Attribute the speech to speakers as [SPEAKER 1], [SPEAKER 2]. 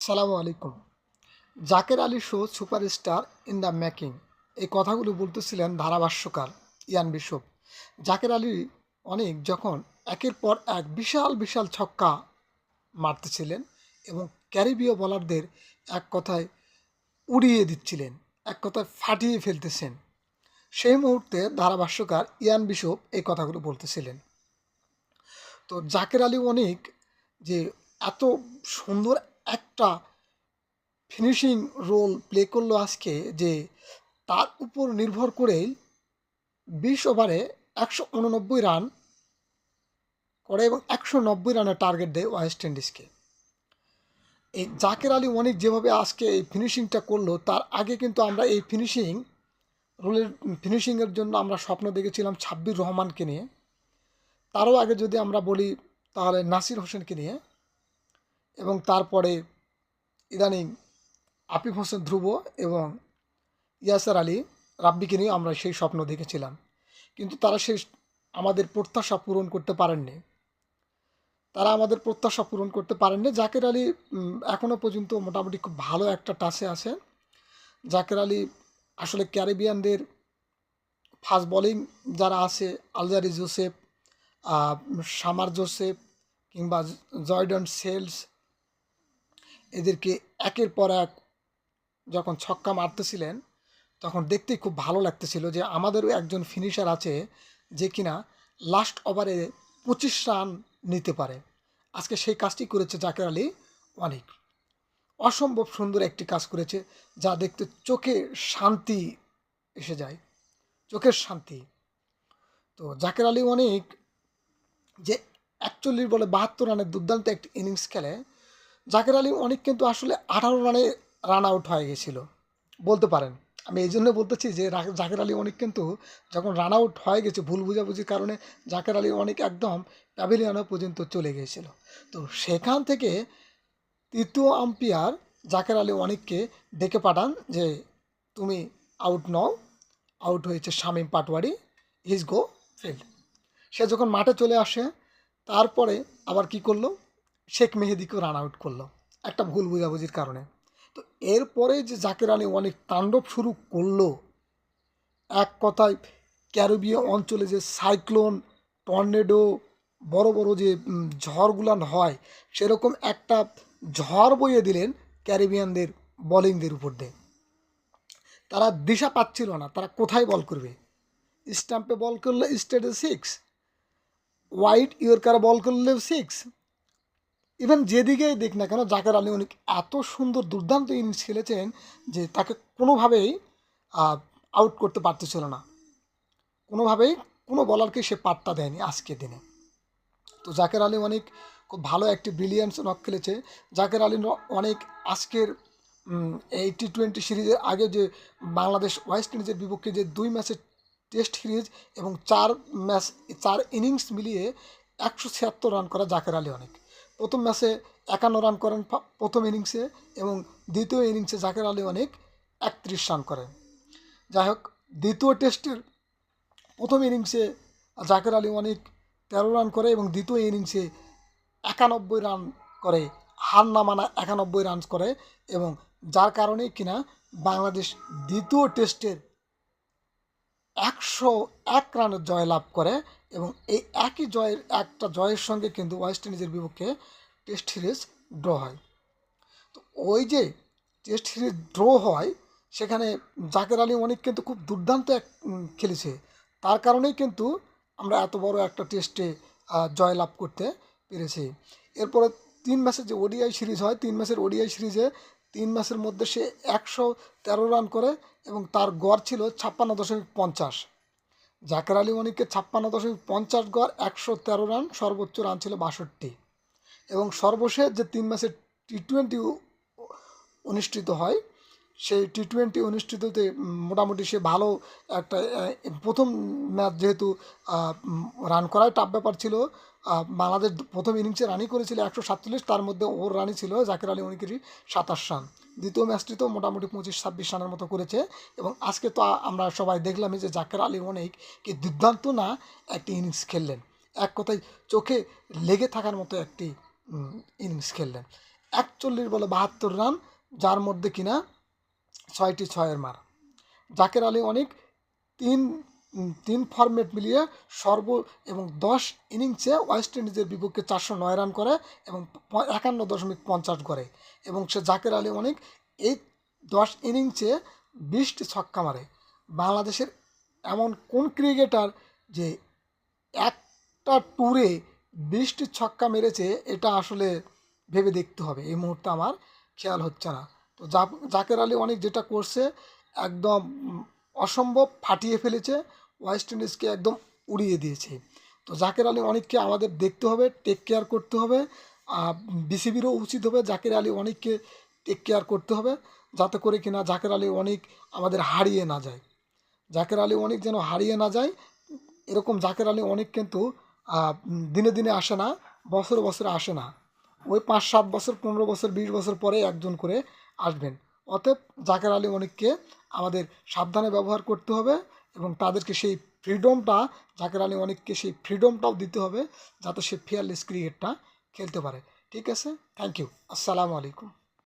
[SPEAKER 1] সালামু আলাইকুম। Zaker Ali show superstar in the making. এই কথাগুলো বলতেছিলেন ধারাভাষ্যকার ইয়ান বিশপ। জাকের আলী অনেক যখন একের পর এক বিশাল বিশাল ছক্কা মারতেছিলেন এবং ক্যারিবীয় বলারদের এক কথায় উড়িয়ে দিচ্ছিলেন, এক কথায় ফাটিয়ে ফেলতেছেন। সেই মুহূর্তে ধারাভাষ্যকার ইয়ান বিশপ এই কথাগুলো বলতেছিলেন। তো জাকের আলী অনেক যে এত সুন্দর একটা ফিনিশিং রোল প্লে করল আজকে যে তার উপর নির্ভর করেই বিশ ওভারে একশো উননব্বই রান করে এবং একশো নব্বই রানের টার্গেট দেয় ওয়েস্ট ইন্ডিজকে এই জাকের আলী অনেক যেভাবে আজকে এই ফিনিশিংটা করল, তার আগে কিন্তু আমরা এই ফিনিশিং রোলের ফিনিশিংয়ের জন্য আমরা স্বপ্ন দেখেছিলাম ছাব্বির রহমানকে নিয়ে। তারও আগে যদি আমরা বলি তাহলে নাসির হোসেনকে নিয়ে। এবং তারপরে ইদানিং আপিফ হোসেন ধ্রুব এবং ইয়াসার আলী রাব্বিকে নিয়ে আমরা সেই স্বপ্ন দেখেছিলাম। কিন্তু তারা সেই আমাদের প্রত্যাশা পূরণ করতে পারেননি। তারা আমাদের প্রত্যাশা পূরণ করতে পারেননি। জাকের আলী এখনও পর্যন্ত মোটামুটি খুব ভালো একটা টাসে আছে জাকের আলী আসলে ক্যারিবিয়ানদের ফাস্ট বোলিং যারা আছে, আলজারি জোসেফ সামার জোসেফ কিংবা জয়ডন সেলস এদেরকে একের পর এক যখন ছক্কা মারতেছিলেন, তখন দেখতেই খুব ভালো লাগতেছিল যে আমাদেরও একজন ফিনিশার আছে যে কিনা লাস্ট ওভারে পঁচিশ রান নিতে পারে। আজকে সেই কাজটি করেছে জাকের আলী অনেক। অসম্ভব সুন্দর একটি কাজ করেছে যা দেখতে চোখে শান্তি এসে যায়, চোখের শান্তি। তো জাকের আলী অনেক যে একচল্লিশ বলে বাহাত্তর রানের দুর্দান্ত একটি ইনিংস খেলে জাকের আলী অনেক কিন্তু আসলে আঠারো রানে রান আউট হয়ে গেছিল। বলতে পারেন। আমি এই জন্য বলতেছি যে জাকের আলী অনেক কিন্তু যখন রান আউট হয়ে গেছে ভুল বুঝাবুঝির কারণে জাকের আলী অনেক একদম প্যাভিলিয়নও পর্যন্ত চলে গিয়েছিল তো সেখান থেকে তৃতীয় আম্পিয়ার জাকের আলী অনেককে ডেকে পাঠান যে, তুমি আউট নও। আউট হয়েছে শামীম পাটওয়ারি হিজ গো ফিল্ড সে যখন মাঠে চলে আসে, তারপরে আবার কি করল? শেখ মেহেদিকেও রান আউট করল, একটা ভুল বোঝাবুঝির কারণে। তো এরপরে যে জাকের আলী অনেক তাণ্ডব শুরু করল, এক কথায় ক্যারিবীয় অঞ্চলে যে সাইক্লোন, টর্নেডো, বড় বড় যে ঝড়গুলান হয়, সেরকম একটা ঝড় বইয়ে দিলেন ক্যারিবিয়ানদের বোলিংদের উপর দিয়ে। তারা দিশা পাচ্ছিল না, তারা কোথায় বল করবে? স্টাম্পে বল করলে স্টেটে সিক্স হোয়াইট ইয়র্কারে বল করলে সিক্স ইভেন যেদিকেই দেখ না কেন, জাকের আলী অনেক এত সুন্দর দুর্দান্ত ইনিংস খেলেছেন যে তাকে কোনোভাবেই আউট করতে পারতেছিল না। কোনোভাবেই কোনো বলারকে সে পাত্তা দেয়নি আজকের দিনে। তো জাকের আলী অনেক খুব ভালো একটি ব্রিলিয়ান্স নক খেলেছে। জাকের আলী অনেক আজকের এই টি টোয়েন্টি সিরিজের আগে যে বাংলাদেশ ওয়েস্ট ইন্ডিজের বিপক্ষে যে দুই ম্যাচের টেস্ট সিরিজ এবং চার ম্যাচ, চার ইনিংস মিলিয়ে একশো ছিয়াত্তর রান করা জাকের আলী অনেক। প্রথম ম্যাচে একান্ন রান করেন প্রথম ইনিংসে এবং দ্বিতীয় ইনিংসে জাকের আলী অনেক একত্রিশ রান করেন যাই হোক, দ্বিতীয় টেস্টের প্রথম ইনিংসে জাকের আলী অনেক তেরো রান করে এবং দ্বিতীয় ইনিংসে একানব্বই রান করে হার না মানা একানব্বই রান করে এবং যার কারণে কিনা বাংলাদেশ দ্বিতীয় টেস্টের একশো এক রানের জয় লাভ করে এবং এই একই জয়ের একটা জয়ের সঙ্গে কিন্তু ওয়েস্ট ইন্ডিজের বিপক্ষে টেস্ট সিরিজ ড্র হয়। তো ওই যে টেস্ট সিরিজ ড্র হয়, সেখানে জাকের আলী অনেক কিন্তু খুব দুর্দান্ত এক খেলেছে। তার কারণেই কিন্তু আমরা এত বড় একটা টেস্টে জয় লাভ করতে পেরেছি। এরপরে তিন ম্যাচের যে ওডিআই সিরিজ হয়, তিন ম্যাচের ওডিআই সিরিজে তিন ম্যাচের মধ্যে সে একশো তেরো রান করে এবং তার গড় ছিল ছাপ্পান্ন দশমিক পঞ্চাশ। জাকের আলী অনিককে ছাপ্পান্ন দশমিক পঞ্চাশ গড়, একশো তেরো রান, সর্বোচ্চ রান ছিল বাষট্টি। এবং সর্বশেষ যে তিন ম্যাচের টি টোয়েন্টি অনুষ্ঠিত হয়, সেই টি টোয়েন্টি অনুষ্ঠিততে মোটামুটি সে ভালো একটা প্রথম ম্যাচ যেহেতু রান করাই টাফ ব্যাপার ছিল। বাংলাদেশ প্রথম ইনিংসে রানি করেছিল একশো সাতচল্লিশ, তার মধ্যে ওর রানি ছিল জাকির আলী অনিকেরই সাতাশ রান। দ্বিতীয় ম্যাচটিতেও মোটামুটি পঁচিশ, ছাব্বিশ রানের মতো করেছে এবং আজকে তো আমরা সবাই দেখলামই যে জাকির আলী অনেক কি দুর্দান্ত না একটি ইনিংস খেললেন। এক কথায় চোখে লেগে থাকার মতো একটি ইনিংস খেললেন। একচল্লিশ বলে বাহাত্তর রান, যার মধ্যে কিনা ছয়টি ছয়ের মার। জাকের আলী অনেক তিন তিন ফরম্যাট মিলিয়ে সর্ব এবং দশ ইনিংসে ওয়েস্ট ইন্ডিজের বিপক্ষে চারশো নয় রান করে এবং একান্ন দশমিক পঞ্চাশ করে এবং সে জাকের আলী অনেক এই দশ ইনিংসে বিশটি ছক্কা মারে। বাংলাদেশের এমন কোন ক্রিকেটার যে একটা ট্যুরে বিশটি ছক্কা মেরেছে এটা আসলে ভেবে দেখতে হবে, এই মুহূর্তে আমার খেয়াল হচ্ছে না। তো জাকের আলী অনেক যেটা করছে, একদম অসম্ভব ফাটিয়ে ফেলেছে ওয়েস্ট ইন্ডিজকে একদম উড়িয়ে দিয়েছে। তো জাকের আলী অনেককে আমাদের দেখতে হবে টেক কেয়ার করতে হবে। আর বিসিবিরও উচিত হবে জাকের আলী অনেককে টেক কেয়ার করতে হবে, যাতে করে কিনা জাকের আলী অনেক আমাদের হারিয়ে না যায়। জাকের আলী অনেক যেন হারিয়ে না যায়, এরকম জাকের আলী অনেক কিন্তু দিনে দিনে আসে না, বছর বছরে আসে না। ওই পাঁচ, সাত বছর, পনেরো বছর, বিশ বছর পরে একজন করে আসবেন। অতএব জাকের আলী অনেককে আমাদের সাবধানে ব্যবহার করতে হবে এবং তাদেরকে সেই ফ্রিডমটা জাকের আলী অনেককে সেই ফ্রিডমটাও দিতে হবে, যাতে সে ফিয়ারলেস ক্রিকেটটা খেলতে পারে। ঠিক আছে? থ্যাংক ইউ আসসালামু আলাইকুম।